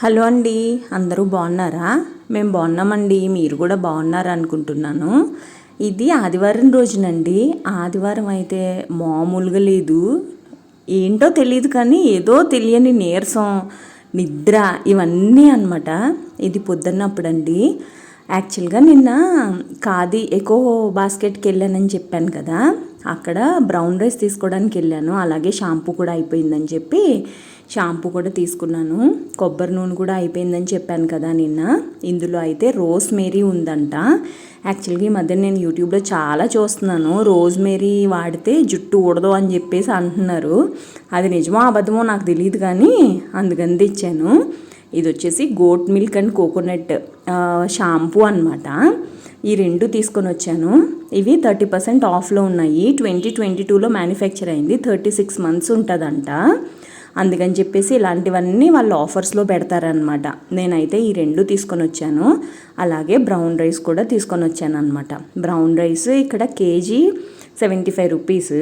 Hello అండి అందరూ బాగున్నారా? మేము బాగున్నామండి మీరు కూడా బాగున్నారా అనుకుంటున్నాను. ఇది ఆదివారం రోజునండి. ఆదివారం అయితే మామూలుగా లేదు. ఏంటో తెలియదు కానీ ఏదో తెలియని నీరసం నిద్ర ఇవన్నీ అనమాట ఇది పొద్దున్నప్పుడండి యాక్చువల్గా నిన్న కాది ఎకో బాస్కెట్కి వెళ్ళానని చెప్పాను కదా. అక్కడ బ్రౌన్ రైస్ తీసుకోవడానికి వెళ్ళాను. అలాగే షాంపూ కూడా అయిపోయిందని చెప్పి షాంపూ కూడా తీసుకున్నాను. కొబ్బరి నూనె కూడా అయిపోయిందని చెప్పాను కదా నిన్న. ఇందులో అయితే రోజ్ మేరీ ఉందంట. యాక్చువల్గా ఈ మధ్య నేను యూట్యూబ్లో చాలా చూస్తున్నాను. రోజ్ మేరీ వాడితే జుట్టు ఊడదు అని చెప్పేసి అంటున్నారు. అది నిజమో అబద్ధమో నాకు తెలియదు కానీ అందుకని తెచ్చాను. ఇది వచ్చేసి goat milk and coconut shampoo అనమాట ఈ రెండు తీసుకొని వచ్చాను. ఇవి థర్టీ పర్సెంట్ ఆఫ్లో ఉన్నాయి. ట్వంటీ ట్వంటీ టూలో మ్యానుఫ్యాక్చర్ అయింది. థర్టీ సిక్స్ మంత్స్ ఉంటుందంట. అందుకని చెప్పేసి ఇలాంటివన్నీ వాళ్ళు ఆఫర్స్లో పెడతారనమాట నేనైతే ఈ రెండు తీసుకొని వచ్చాను. అలాగే బ్రౌన్ రైస్ కూడా తీసుకొని వచ్చాను అనమాట బ్రౌన్ రైస్ ఇక్కడ కేజీ సెవెంటీ ఫైవ్ రూపీస్.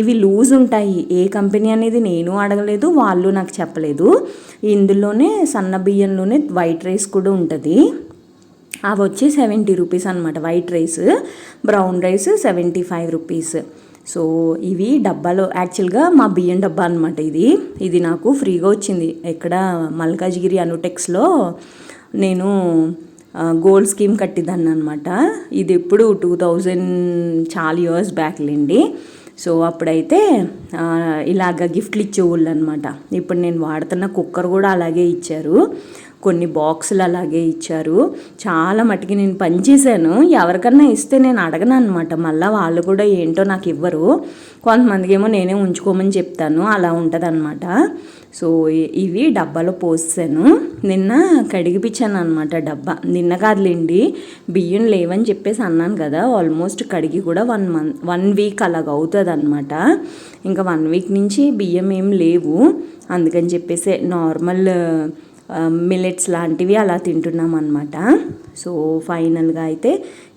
ఇవి లూజ్ ఉంటాయి. ఏ కంపెనీ అనేది నేను అడగలేదు వాళ్ళు నాకు చెప్పలేదు. ఇందులోనే సన్న బియ్యంలోనే వైట్ రైస్ కూడా ఉంటుంది. అవి వచ్చి సెవెంటీ రూపీస్ అనమాట white rice brown rice seventy five rupees so ఇవి డబ్బాలో యాక్చువల్గా మా బియ్యం డబ్బా అనమాట ఇది. ఇది నాకు ఫ్రీగా వచ్చింది. ఎక్కడ మల్కాజ్గిరి అనుటెక్స్లో నేను గోల్డ్ స్కీమ్ కట్టిదాన్ని అనమాట ఇది ఎప్పుడు టూ థౌజండ్ చాలా ఇయర్స్ బ్యాక్లేండి సో అప్పుడైతే ఇలాగ గిఫ్ట్లు ఇచ్చేవాళ్ళు అనమాట ఇప్పుడు నేను వాడుతున్న కుక్కర్ కూడా అలాగే ఇచ్చారు. కొన్ని బాక్సులు అలాగే ఇచ్చారు. చాలా మటుకి నేను పనిచేశాను ఎవరికన్నా ఇస్తే నేను అడగను అనమాట మళ్ళీ వాళ్ళు కూడా ఏంటో నాకు ఇవ్వరు. కొంతమందికి ఏమో నేనే ఉంచుకోమని చెప్తాను. అలా ఉంటుంది అనమాట సో ఇవి డబ్బాలో పోసాను నిన్న కడిగిపించాను అనమాట డబ్బా. నిన్న కాదులేండి బియ్యం లేవని చెప్పేసి అన్నాను కదా. ఆల్మోస్ట్ కడిగి కూడా వన్ మంత్ వన్ వీక్ అలాగ అవుతుంది అనమాట ఇంకా వన్ వీక్ నుంచి బియ్యం ఏం లేవు. అందుకని చెప్పేసి నార్మల్ Um, మిల్లెట్స్ లాంటివి అలా తింటున్నాం అనమాట సో ఫైనల్గా అయితే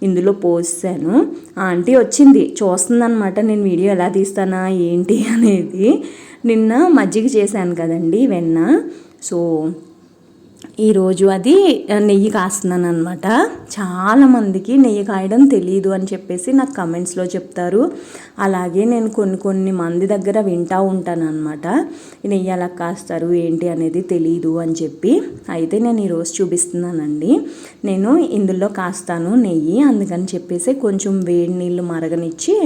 ఇందులో పోసాను. ఆంటీ వచ్చింది చూస్తుందనమాట నేను వీడియో ఎలా తీస్తానా ఏంటి అనేది. నిన్న మజ్జిగ చేశాను కదండి వెన్న. సో ఈరోజు అది నెయ్యి కాస్తున్నాను అనమాట చాలామందికి నెయ్యి కాయడం తెలియదు అని చెప్పేసి నాకు కమెంట్స్లో చెప్తారు. అలాగే నేను కొన్ని కొన్ని మంది దగ్గర వింటూ ఉంటాను అనమాట నెయ్యి అలా కాస్తారు ఏంటి అనేది తెలియదు అని చెప్పి. అయితే నేను ఈరోజు చూపిస్తున్నానండి. నేను ఇందులో కాస్తాను నెయ్యి. అందుకని చెప్పేసి కొంచెం వేడి నీళ్ళు మరగనిచ్చి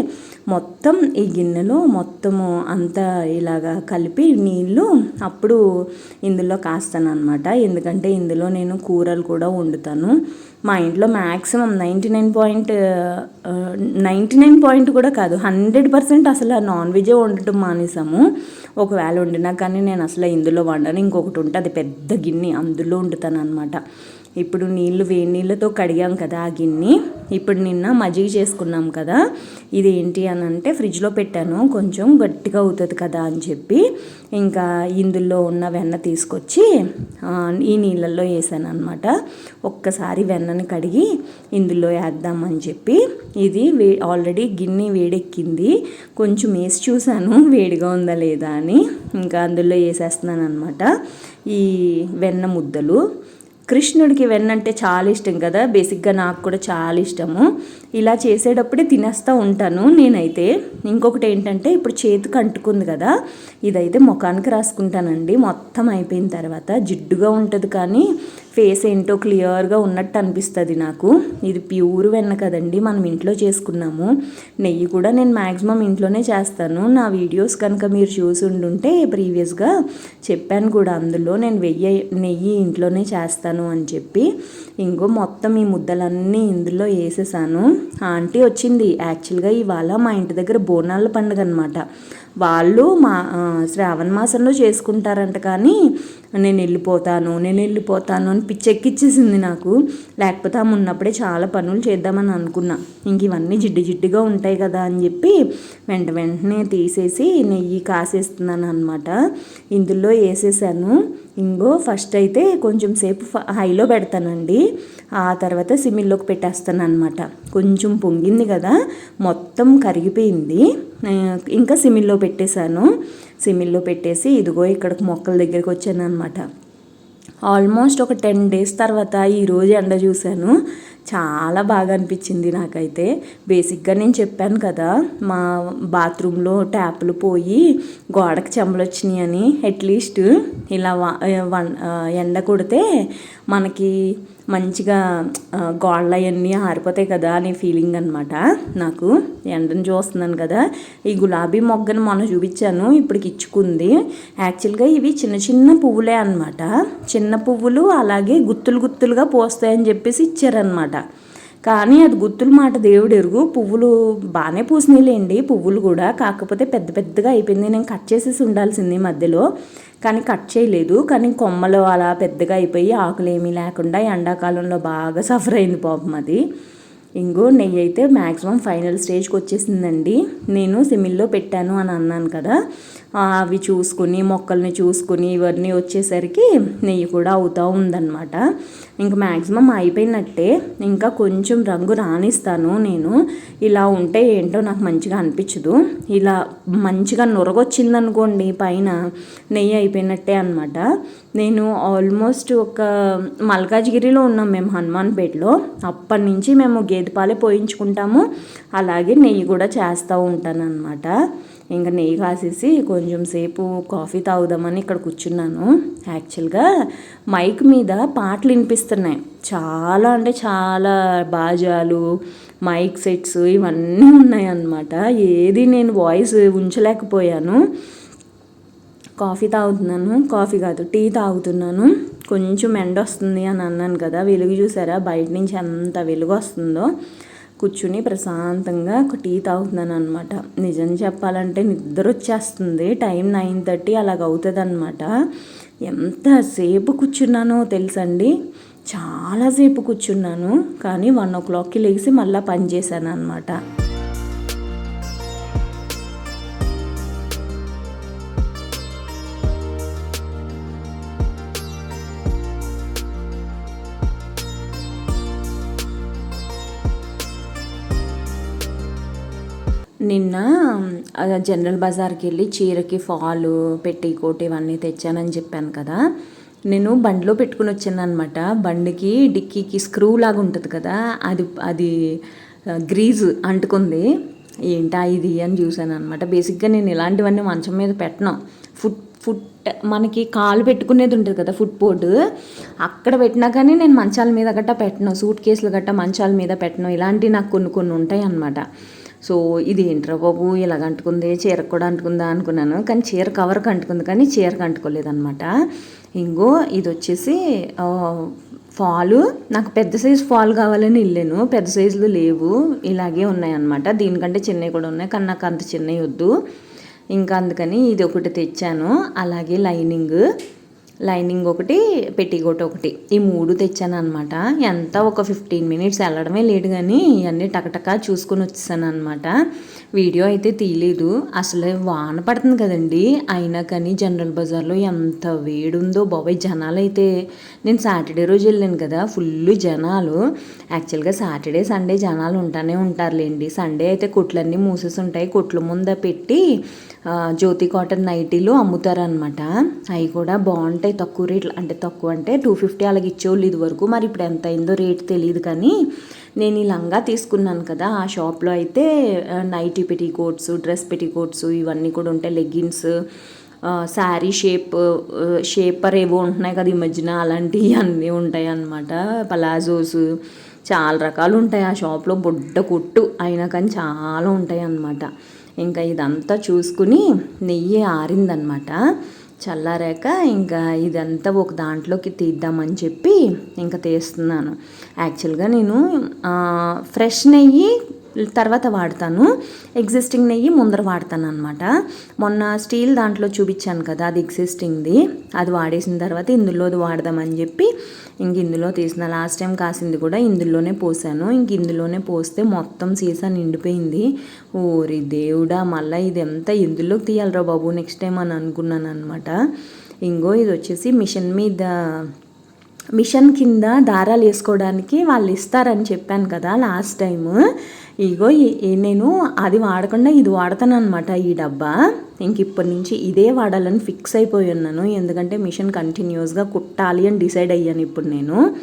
మొత్తం ఈ గిన్నెలో మొత్తము అంతా ఇలాగా కలిపి నీళ్ళు అప్పుడు ఇందులో కాస్తాను అనమాట ఎందుకంటే ఇందులో నేను కూరలు కూడా వండుతాను. మా ఇంట్లో maximum ninety nine point ninety nine point కూడా కాదు హండ్రెడ్ పర్సెంట్ అసలు నాన్ వెజే వండటం మానేసాము. ఒకవేళ వండినా కానీ నేను అసలు ఇందులో వండను ఇంకొకటి ఉంటుంది పెద్ద గిన్నె అందులో వండుతాను అనమాట ఇప్పుడు నీళ్ళు వేడి నీళ్ళతో కడిగాం కదా ఆ గిన్నె. ఇప్పుడు నిన్న మజ్జిగ చేసుకున్నాం కదా. ఇది ఏంటి అని అంటే ఫ్రిడ్జ్లో పెట్టాను. కొంచెం గట్టిగా అవుతుంది కదా అని చెప్పి ఇంకా ఇందులో ఉన్న వెన్న తీసుకొచ్చి ఈ నీళ్ళల్లో వేసాను అనమాట ఒక్కసారి వెన్నని కడిగి ఇందులో వేద్దామని చెప్పి ఇది వే ఆల్రెడీ గిన్నె వేడెక్కింది. కొంచెం వేసి చూశాను. వేడిగా ఉందా లేదా అని. ఇంకా అందులో వేసేస్తున్నాను అనమాట ఈ వెన్న ముద్దలు. కృష్ణుడికి వెన్నంటే చాలా ఇష్టం కదా? బేసిక్గా నాకు కూడా చాలా ఇష్టము. ఇలా చేసేటప్పుడే తినేస్తూ ఉంటాను నేనైతే. ఇంకొకటి ఏంటంటే ఇప్పుడు చేతికి అంటుకుంది కదా? ఇదైతే ముఖానికి రాసుకుంటానండి. మొత్తం అయిపోయిన తర్వాత జిడ్డుగా ఉంటుంది కానీ ఫేస్ ఏంటో క్లియర్గా ఉన్నట్టు అనిపిస్తుంది నాకు. ఇది ప్యూర్ వెన్న కదండి మనం ఇంట్లో చేసుకున్నాము. నెయ్యి కూడా నేను మ్యాక్సిమం ఇంట్లోనే చేస్తాను. నా వీడియోస్ కనుక మీరు చూసి ఉండుంటే ప్రీవియస్గా చెప్పాను కూడా అందులో నేను వెయ్యి నెయ్యి ఇంట్లోనే చేస్తాను అని చెప్పి. ఇంకో మొత్తం ఈ ముద్దలన్నీ ఇందులో వేసేసాను. ఆంటీ వచ్చింది యాక్చువల్గా ఇవాళ మా ఇంటి దగ్గర బోనాల పండుగ అనమాట వాళ్ళు మా శ్రావణ మాసంలో చేసుకుంటారంట కానీ నేను వెళ్ళిపోతాను నేను వెళ్ళిపోతాను అని పిచ్చెక్కిచ్చేసింది నాకు. లేకపోతే ఆమె ఉన్నప్పుడే చాలా పనులు చేద్దామని అనుకున్నా. ఇంక ఇవన్నీ జిడ్డు జిడ్డుగా ఉంటాయి కదా అని చెప్పి వెంట వెంటనే తీసేసి నెయ్యి కాసేస్తున్నాను అనమాట ఇందులో వేసేసాను. ఇంకో ఫస్ట్ అయితే కొంచెం సేపు హైలో పెడతానండి. ఆ తర్వాత సిమిల్లోకి పెట్టేస్తాను అనమాట కొంచెం పొంగింది కదా మొత్తం కరిగిపోయింది. ఇంకా సిమిల్లో పెట్టేశాను. సిమిల్లో పెట్టేసి ఇదిగో ఇక్కడికి మొక్కల దగ్గరికి వచ్చాను అనమాట ఆల్మోస్ట్ ఒక టెన్ డేస్ తర్వాత ఈరోజు ఎండ చూశాను. చాలా బాగా అనిపించింది నాకైతే. బేసిక్గా నేను చెప్పాను కదా మా బాత్రూంలో ట్యాప్లు పోయి గోడకు చెంబలు వచ్చినాయి అని. అట్లీస్ట్ ఇలా ఎండ కొడితే మనకి మంచిగా గోడలు అవన్నీ ఆరిపోతాయి కదా అనే ఫీలింగ్ అనమాట నాకు. ఎండను చూస్తున్నాను కదా. ఈ గులాబీ మొగ్గను మొన్న చూపించాను ఇప్పటికి ఇచ్చుకుంది. యాక్చువల్గా ఇవి చిన్న చిన్న పువ్వులే అనమాట చిన్న పువ్వులు అలాగే గుత్తులు గుత్తులుగా పోస్తాయని చెప్పేసి ఇచ్చారనమాట కానీ అది గుత్తుల మాట దేవుడు ఎరుగు. పువ్వులు బాగానే పూసినాయిలేండి పువ్వులు కూడా కాకపోతే పెద్ద పెద్దగా అయిపోయింది. నేను కట్ చేసేసి ఉండాల్సింది మధ్యలో. కానీ కట్ చేయలేదు. కానీ కొమ్మలు అలా పెద్దగా అయిపోయి ఆకులు ఏమీ లేకుండా ఎండాకాలంలో బాగా సఫర్ అయింది పాపం అది. ఇంకో నెయ్యి అయితే మ్యాక్సిమం ఫైనల్ స్టేజ్కి వచ్చేసిందండి నేను సిమిల్లో పెట్టాను అని అన్నాను కదా. అవి చూసుకుని మొక్కల్ని చూసుకుని ఇవన్నీ వచ్చేసరికి నెయ్యి కూడా అవుతూ ఉందన్నమాట. ఇంక మ్యాక్సిమం అయిపోయినట్టే. ఇంకా కొంచెం రంగు రానిస్తాను నేను. ఇలా ఉంటే ఏంటో నాకు మంచిగా అనిపించదు. ఇలా మంచిగా నొరగొచ్చిందనుకోండి పైన నెయ్యి అయిపోయినట్టే అనమాట నేను ఆల్మోస్ట్ ఒక మల్కాజ్గిరిలో ఉన్నాం మేము హనుమాన్పేటలో. అప్పటి నుంచి మేము గేదె పాలే పోయించుకుంటాము. అలాగే నెయ్యి కూడా చేస్తూ ఉంటాను అనమాట ఇంకా నెయ్యి కాసేసి కొంచెం సేపు కాఫీ తాగుదామని ఇక్కడ కూర్చున్నాను. యాక్చువల్గా మైక్ మీద పాటలు వినిపిస్తున్నాయి. చాలా అంటే చాలా బాజాలు మైక్ సెట్స్ ఇవన్నీ ఉన్నాయి అన్నమాట ఏది నేను వాయిస్ ఉంచలేకపోయాను. కాఫీ తాగుతున్నాను. కాఫీ కాదు టీ తాగుతున్నాను. కొంచెం ఎండ వస్తుంది అని అన్నాను కదా వెలుగు చూసారా? బయట నుంచి ఎంత వెలుగు వస్తుందో. కూర్చుని ప్రశాంతంగా ఒక టీ తాగుతున్నాను అనమాట నిజం చెప్పాలంటే నిద్ర వచ్చేస్తుంది టైం నైన్ థర్టీ అలాగ అవుతుంది అనమాట ఎంతసేపు కూర్చున్నానో తెలుసండి. చాలాసేపు కూర్చున్నాను. కానీ వన్ ఓ క్లాక్కి లేచి మళ్ళీ పని చేశాను అనమాట నిన్న జనరల్ బజార్కి వెళ్ళి చీరకి ఫాలు పెట్టి పెట్టికోట్ ఇవన్నీ తెచ్చానని చెప్పాను కదా. నేను బండిలో పెట్టుకుని వచ్చాను అనమాట బండికి డిక్కీకి స్క్రూ లాగా ఉంటుంది కదా. అది అది గ్రీజ్ గ్రీజు అంటుకుంది. ఏంటా ఇది అని చూశాను అనమాట బేసిక్గా నేను ఇలాంటివన్నీ మంచం మీద పెట్టను. ఫుట్ ఫుట్ మనకి కాలు పెట్టుకునేది ఉంటుంది కదా ఫుట్ బోర్డ్. అక్కడ పెట్టినా కానీ నేను మంచాల మీద గట్టా పెట్టను. సూట్ కేసులు గట్టా మంచాల మీద పెట్టను. ఇలాంటివి నాకు కొన్ని కొన్ని ఉంటాయి అన్నమాట సో ఇది ఏంట్రా బాబు ఇలాగ అంటుకుంది చీర కూడా అంటుకుందా అనుకున్నాను. కానీ చీర కవర్కి అంటుకుంది కానీ చీరకు అంటుకోలేదన్నమాట. ఇంకో ఇది వచ్చేసి ఫాలు. నాకు పెద్ద సైజు ఫాల్ కావాలని వెళ్ళాను పెద్ద సైజులు లేవు. ఇలాగే ఉన్నాయన్నమాట. దీనికంటే చిన్నవి కూడా ఉన్నాయి. కానీ నాకు అంత చిన్నవి వద్దు. ఇంకా అందుకని ఇది ఒకటి తెచ్చాను. అలాగే లైనింగ్. లైనింగ్ ఒకటి పెట్టికోట్ ఒకటి. ఈ మూడు తెచ్చాను అనమాట ఎంత? ఒక ఫిఫ్టీన్ మినిట్స్ వెళ్ళడమే లేట్ కానీ ఇవన్నీ టకటకా చూసుకొని వచ్చేసాను అనమాట వీడియో అయితే తీయలేదు. అసలు వాన పడుతుంది కదండి. అయినా కానీ జనరల్ బజార్లో ఎంత వేడుందో బాబాయ్. జనాలు అయితే నేను సాటర్డే రోజు వెళ్ళాను కదా ఫుల్ జనాలు. యాక్చువల్గా సాటర్డే సండే జనాలు ఉంటానే ఉంటారులేండి. సండే అయితే కొట్లన్నీ మూసేసి ఉంటాయి. కొట్ల ముంద పెట్టి జ్యోతి కాటన్ నైటీలు అమ్ముతారనమాట అవి కూడా బాగుంటాయి తక్కువ రేట్లు. అంటే తక్కువ అంటే టూ ఫిఫ్టీ అలాగే ఇచ్చేవాళ్ళు ఇది వరకు మరి ఇప్పుడు ఎంత అయిందో రేట్ తెలియదు కానీ నేను ఈ లంగా తీసుకున్నాను కదా ఆ షాప్లో అయితే నైటీ పెటికోట్స్ డ్రెస్ పెటికోట్స్ ఇవన్నీ కూడా ఉంటాయి. లెగ్గిన్స్ శారీ షేప్ షేపర్ ఏవో ఉంటున్నాయి కదా ఈ మధ్యన. అలాంటివి అన్నీ ఉంటాయి అన్నమాట పలాజోస్ చాలా రకాలు ఉంటాయి ఆ షాప్లో. బొడ్డ కొట్టు అయినా కానీ చాలా ఉంటాయి అన్నమాట ఇంకా ఇదంతా చూసుకుని నెయ్యి ఆరిందనమాట. చల్లారాక ఇంకా ఇదంతా ఒక దాంట్లోకి తీద్దామని చెప్పి ఇంకా తీస్తున్నాను. యాక్చువల్గా నేను ఫ్రెష్ నెయ్యి తర్వాత వాడతాను. ఎగ్జిస్టింగ్ నెయ్యి ముందర వాడతాను అనమాట మొన్న స్టీల్ దాంట్లో చూపించాను కదా అది ఎగ్జిస్టింగ్ది అది వాడేసిన తర్వాత ఇందులోది వాడదామని చెప్పి ఇంక ఇందులో తీసిన. లాస్ట్ టైం కాసింది కూడా ఇందులోనే పోసాను. ఇంక ఇందులోనే పోస్తే మొత్తం సీసా నిండిపోయింది. ఓరి దేవుడా మళ్ళీ ఇది ఎంత ఇందులోకి తీయాలరా బాబు? నెక్స్ట్ టైం అని అనుకున్నాను అనమాట ఇంకో ఇది వచ్చేసి మిషన్ మీద మిషన్ కింద దారాలు వేసుకోవడానికి వాళ్ళు ఇస్తారని చెప్పాను కదా లాస్ట్ టైం ఇగో నేను అది వాడకుండా ఇది వాడతాను అనమాట ఈ డబ్బా. ఇంక ఇప్పటి నుంచి ఇదే వాడాలని ఫిక్స్ అయిపోయి ఉన్నాను. ఎందుకంటే మిషన్ కంటిన్యూస్గా కుట్టాలి అని డిసైడ్ అయ్యాను ఇప్పుడు నేను.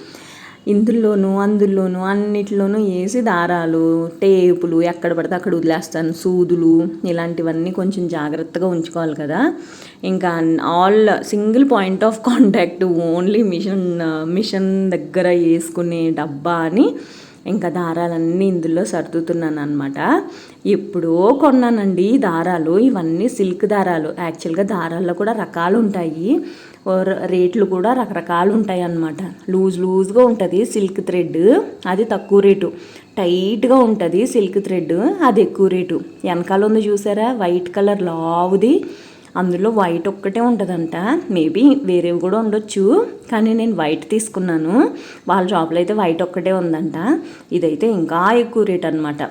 ఇందులోనూ అందులోనూ అన్నిట్లోనూ వేసి దారాలు టేపులు ఎక్కడ పడితే అక్కడ వదిలేస్తాను. సూదులు ఇలాంటివన్నీ కొంచెం జాగ్రత్తగా ఉంచుకోవాలి కదా. ఇంకా all single point of contact only machine machine దగ్గర వేసుకునే డబ్బా అని ఇంకా దారాలన్నీ ఇందులో సర్దుతున్నాను అనమాట ఎప్పుడో కొన్నానండి ఈ దారాలు. ఇవన్నీ సిల్క్ దారాలు. యాక్చువల్గా దారాల్లో కూడా రకాలు ఉంటాయి రేట్లు కూడా రకరకాలు ఉంటాయి అన్నమాట లూజ్ లూజ్గా ఉంటుంది సిల్క్ థ్రెడ్ అది తక్కువ రేటు. టైట్గా ఉంటుంది సిల్క్ థ్రెడ్ అది ఎక్కువ రేటు. వెనకాల ఉంది చూసారా? వైట్ కలర్ లావుది. అందులో వైట్ ఒక్కటే ఉంటుందంట. మేబీ వేరేవి కూడా ఉండొచ్చు. కానీ నేను వైట్ తీసుకున్నాను. వాళ్ళ షాప్లో అయితే వైట్ ఒక్కటే ఉందంట. ఇదైతే ఇంకా ఎక్కువ రేట్ అనమాట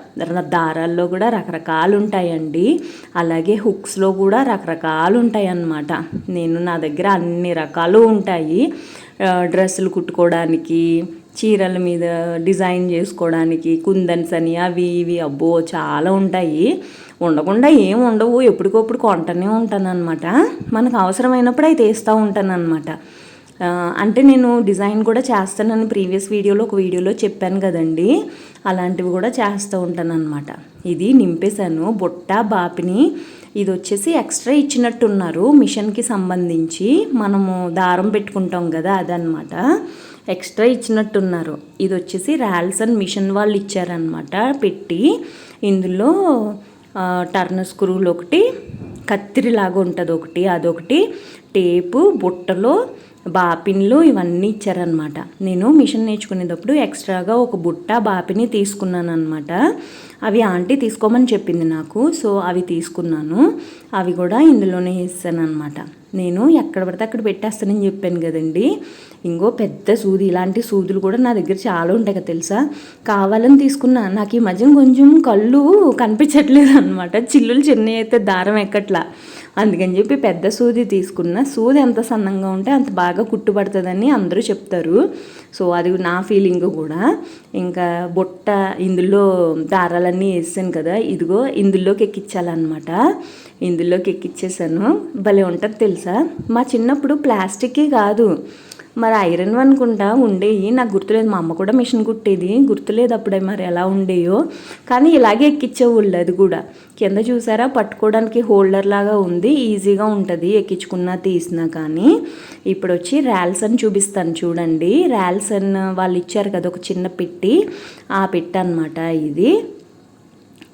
దారాల్లో కూడా రకరకాలు ఉంటాయండి. అలాగే హుక్స్లో కూడా రకరకాలు ఉంటాయి అన్నమాట నేను నా దగ్గర అన్ని రకాలు ఉంటాయి. డ్రెస్సులు కుట్టుకోవడానికి చీరల మీద డిజైన్ చేసుకోవడానికి కుందన్స్ అని అవి ఇవి అబ్బో చాలా ఉంటాయి. ఉండకుండా ఏం ఉండవు. ఎప్పటికప్పుడు కొంటనే ఉంటాను అనమాట మనకు అవసరమైనప్పుడు అయితే వేస్తూ ఉంటాను అనమాట అంటే నేను డిజైన్ కూడా చేస్తానని ప్రీవియస్ వీడియోలో ఒక వీడియోలో చెప్పాను కదండి. అలాంటివి కూడా చేస్తూ ఉంటాను అనమాట ఇది నింపేశాను. బుట్ట బాపిని ఇది వచ్చేసి ఎక్స్ట్రా ఇచ్చినట్టున్నారు మిషన్కి సంబంధించి. మనము దారం పెట్టుకుంటాం కదా అదనమాట ఎక్స్ట్రా ఇచ్చినట్టున్నారు. ఇది వచ్చేసి రాల్సన్ మిషన్ వాళ్ళు ఇచ్చారనమాట పెట్టి ఇందులో టర్న్ స్క్రూలు ఒకటి కత్తిరిలాగా ఉంటుంది ఒకటి అదొకటి టేపు బుట్టలో బాపిన్లు ఇవన్నీ ఇచ్చారనమాట నేను మిషన్ నేర్చుకునేటప్పుడు ఎక్స్ట్రాగా ఒక బుట్ట బాపిని తీసుకున్నాను అనమాట అవి ఆంటీ తీసుకోమని చెప్పింది నాకు సో అవి తీసుకున్నాను. అవి కూడా ఇందులోనే వేసాను అనమాట నేను ఎక్కడ పడితే అక్కడ పెట్టేస్తానని చెప్పాను కదండి. ఇంకో పెద్ద సూది ఇలాంటి సూదులు కూడా నా దగ్గర చాలా ఉంటాయి కదా తెలుసా? కావాలని తీసుకున్నా నాకు ఈ మధ్య కొంచెం కళ్ళు కనిపించట్లేదు అనమాట చిల్లులు చిన్నవి అయితే దారం ఎక్కట్లా. అందుకని చెప్పి పెద్ద సూది తీసుకున్న సూది ఎంత సన్నంగా ఉంటే అంత బాగా కుట్టుబడుతుందని అందరూ చెప్తారు. సో అది నా ఫీలింగ్ కూడా. ఇంకా బుట్ట ఇందులో దారాలన్నీ వేసాను కదా ఇదిగో ఇందులోకి ఎక్కించాలన్నమాట ఇందులోకి ఎక్కిచ్చేసాను. భలే ఉంటుంది తెలుసా? మా చిన్నప్పుడు ప్లాస్టిక్కే కాదు. మరి ఐరన్ అనుకుంటా ఉండేవి నాకు గుర్తులేదు మా అమ్మ కూడా మిషన్ కుట్టేది. గుర్తులేదు అప్పుడే మరి ఎలా ఉండేయో. కానీ ఇలాగే ఎక్కించేవాళ్ళు అది కూడా. కింద చూసారా పట్టుకోవడానికి హోల్డర్ లాగా ఉంది. ఈజీగా ఉంటుంది ఎక్కించుకున్నా తీసినా కానీ. ఇప్పుడు వచ్చి ర్యాల్సన్ చూపిస్తాను చూడండి. ర్యాల్సన్ వాళ్ళు ఇచ్చారు కదా ఒక చిన్న పెట్టి. ఆ పెట్టి అనమాట ఇది.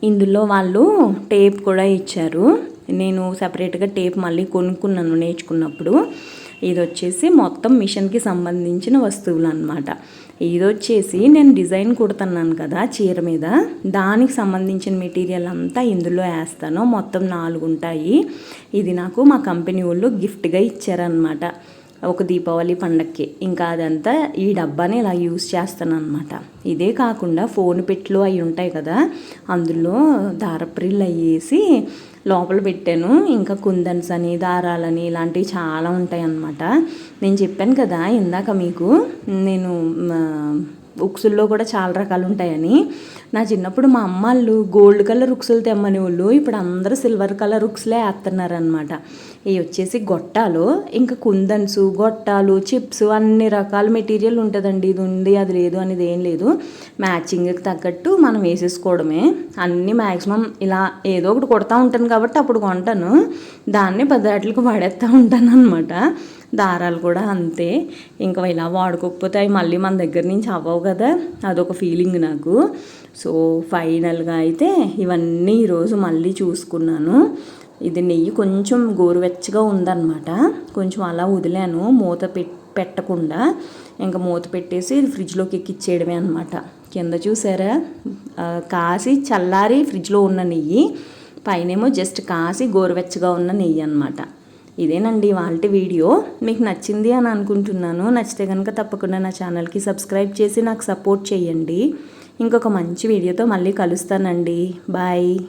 ఇందులో వాళ్ళు టేప్ కూడా ఇచ్చారు. నేను సపరేట్గా టేప్ మళ్ళీ కొనుక్కున్నాను నేర్చుకున్నప్పుడు. ఇది వచ్చేసి మొత్తం మిషన్కి సంబంధించిన వస్తువులు అనమాట ఇది వచ్చేసి నేను డిజైన్ కుడుతున్నాను కదా చీర మీద. దానికి సంబంధించిన మెటీరియల్ అంతా ఇందులో వేస్తాను మొత్తం నాలుగు ఉంటాయి ఇది నాకు మా కంపెనీ వాళ్ళు గిఫ్ట్గా ఇచ్చారనమాట ఒక దీపావళి పండక్కి. ఇంకా అదంతా ఈ డబ్బాని ఇలా యూస్ చేస్తాను అనమాట ఇదే కాకుండా ఫోన్ పెట్లు అవి ఉంటాయి కదా అందులో దారప్రిల్లు అయ్యేసి లోపల పెట్టాను. ఇంకా కుందన్స్ అని దారాలని ఇలాంటివి చాలా ఉంటాయి అన్నమాట నేను చెప్పాను కదా ఇందాక మీకు నేను ఉక్సుల్లో కూడా చాలా రకాలు ఉంటాయని. నా చిన్నప్పుడు మా అమ్మ వాళ్ళు గోల్డ్ కలర్ ఉక్సులు తెమ్మని వాళ్ళు ఇప్పుడు అందరూ సిల్వర్ కలర్ ఉక్సులే వేస్తున్నారనమాట ఇవి వచ్చేసి గొట్టాలు. ఇంకా కుందన్స్ గొట్టాలు చిప్స్ అన్ని రకాల మెటీరియల్ ఉంటుందండి. ఇది ఉంది అది లేదు అనేది ఏం లేదు. మ్యాచింగ్కి తగ్గట్టు మనం వేసేసుకోవడమే. అన్నీ మ్యాక్సిమం ఇలా ఏదో ఒకటి కొడతా ఉంటాను కాబట్టి అప్పుడు కొంటాను. దాన్ని పదార్థాలకు వాడేస్తూ ఉంటాను అనమాట దారాలు కూడా అంతే. ఇంకా ఇలా వాడుకోకపోతే అవి మళ్ళీ మన దగ్గర నుంచి అవ్వవు కదా. అదొక ఫీలింగ్ నాకు. సో ఫైనల్గా అయితే ఇవన్నీ ఈరోజు మళ్ళీ చూసుకున్నాను. ఇది నెయ్యి కొంచెం గోరువెచ్చగా ఉందన్నమాట. కొంచెం అలా వదిలాను మూత పె పెట్టకుండా. ఇంకా మూత పెట్టేసి ఫ్రిడ్జ్లోకి ఎక్కిచ్చేయడమే అనమాట కింద చూసారా? కాసి చల్లారి ఫ్రిడ్జ్లో ఉన్న నెయ్యి. పైనేమో జస్ట్ కాసి గోరువెచ్చగా ఉన్న నెయ్యి అనమాట ఇదేనండి వాళ్ళ వీడియో. మీకు నచ్చింది అని అనుకుంటున్నాను. నచ్చితే కనుక తప్పకుండా నా ఛానల్కి సబ్స్క్రైబ్ చేసి నాకు సపోర్ట్ చేయండి. ఇంకొక మంచి వీడియోతో మళ్ళీ కలుస్తానండి. బాయ్.